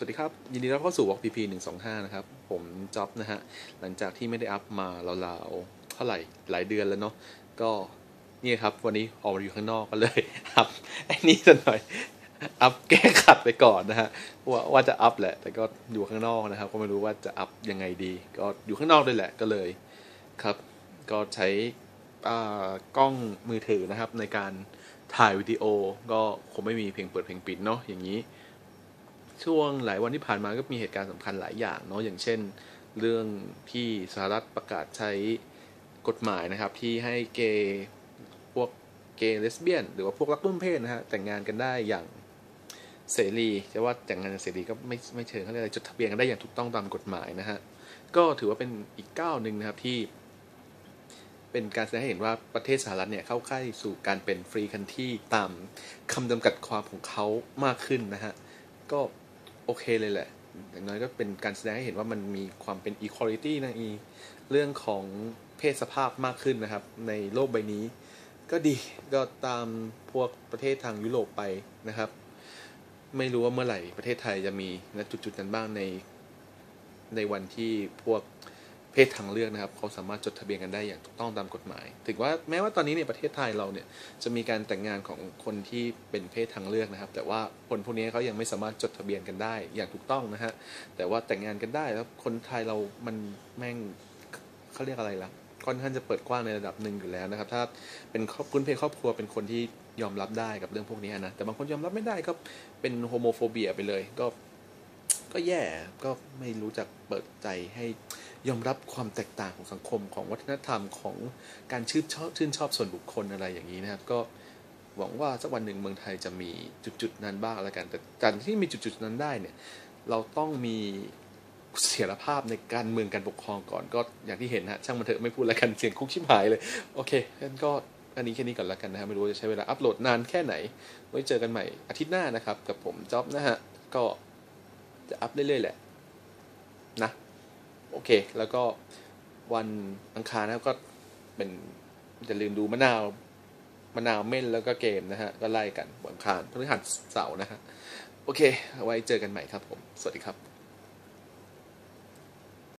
สวัสดีครับ ยินดีต้อนรับเข้าสู่ Walk PP 125 นะครับ ผมจ็อบนะฮะ หลังจากที่ไม่ได้อัพมาราวๆเท่าไหร่หลายเดือนแล้วเนาะก็นี่ครับ วันนี้ออกมาอยู่ข้างนอกก็เลยอัพไอ้นี่สักหน่อย อัพแก้ขัดไปก่อนนะฮะว่าว่าจะอัพแหละ แต่ก็อยู่ข้างนอกนะครับ ก็ไม่รู้ว่าจะอัพยังไงดี ก็อยู่ข้างนอกด้วยแหละก็เลยครับ ก็ใช้กล้องมือถือนะครับ ในการถ่ายวิดีโอก็คงไม่มีเพลงเปิดเพลงปิดเนาะอย่างนี้ ช่วงหลายวันที่ผ่านมาก็มีเหตุการณ์สำคัญหลายอย่างเนาะอย่างเช่น เรื่องที่สหรัฐประกาศใช้กฎหมายนะครับ ที่ให้เกย์พวกเกย์เลสเบี้ยน หรือว่าพวกรักร่วมเพศนะฮะแต่งงานกันได้อย่างเสรีจะว่าแต่งงานเสรีก็ไม่ไม่เชิงเขาเรียกอะไรจดทะเบียนกันได้อย่างถูกต้องตามกฎหมายนะฮะก็ถือว่าเป็นอีกก้าวหนึ่งนะครับที่ เป็นการแสดงให้เห็นว่าประเทศสหรัฐเนี่ยเข้าใกล้สู่การเป็นฟรีคันที่ตามคำจำกัดความของเขามากขึ้นนะฮะก็ โอเคเลยแหละอย่างน้อยก็เป็นการแสดงให้เห็นว่ามันมีความเป็นอีควอลิตี้นะอีเรื่องของเพศสภาพมากขึ้นนะครับ ในโลกใบนี้ ก็ดีก็ตามพวกประเทศทางยุโรปไปนะครับ ไม่รู้ว่าเมื่อไหร่ประเทศไทยจะมีณจุดๆนั้นบ้างในในวันที่พวก เพศทางเลือกนะครับเขาสามารถจดทะเบียนกันได้อย่างถูกต้องตามกฎหมาย ถึงว่าแม้ว่าตอนนี้เนี่ยประเทศไทยเราเนี่ยจะมีการแต่งงานของคนที่เป็นเพศทางเลือกนะครับ แต่ว่าคนพวกนี้เขายังไม่สามารถจดทะเบียนกันได้อย่างถูกต้องนะฮะแต่ว่าแต่งงานกันได้แล้วคนไทยเรามันแม่งเขาเรียกอะไรล่ะค่อนข้างจะเปิดกว้างในระดับหนึ่งอยู่แล้วนะครับ ถ้าเป็นครอบพื้นเพครอบครัวเป็นคนที่ยอมรับได้กับเรื่องพวกนี้นะแต่บางคนยอมรับไม่ได้ก็เป็นโฮโมโฟเบียไปเลยก็ก็แย่ก็ไม่รู้จักเปิดใจให้ ยอมรับความแตกต่างของสังคมของวัฒนธรรมของการชื่นชอบชื่นชอบส่วนบุคคลอะไรอย่างนี้นะครับ ก็หวังว่าสักวันหนึ่งเมืองไทยจะมีจุดๆนั้นบ้างแล้วกัน แต่การที่มีจุดๆนั้นได้เนี่ย เราต้องมีเสถียรภาพในการเมืองการปกครองก่อนก็อย่างที่เห็นฮะช่างมันเถอะไม่พูดแล้วกันเสียงคุกชิบหายเลย โอเคงั้นก็อันนี้แค่นี้ก่อนแล้วกันนะฮะไม่รู้จะใช้เวลาอัปโหลดนานแค่ไหน ไว้เจอกันใหม่อาทิตย์หน้านะครับ กับผมจ๊อบนะฮะก็จะอัพเรื่อยๆแหละ โอเค แล้วก็วันอังคารนะครับก็เป็นจะลืมดูมะนาวมะนาวเม่นแล้วก็เกมนะฮะ ก็ไล่กันวันอังคารพฤหัสเสาร์นะฮะ โอเค ไว้เจอกันใหม่ครับผม สวัสดีครับ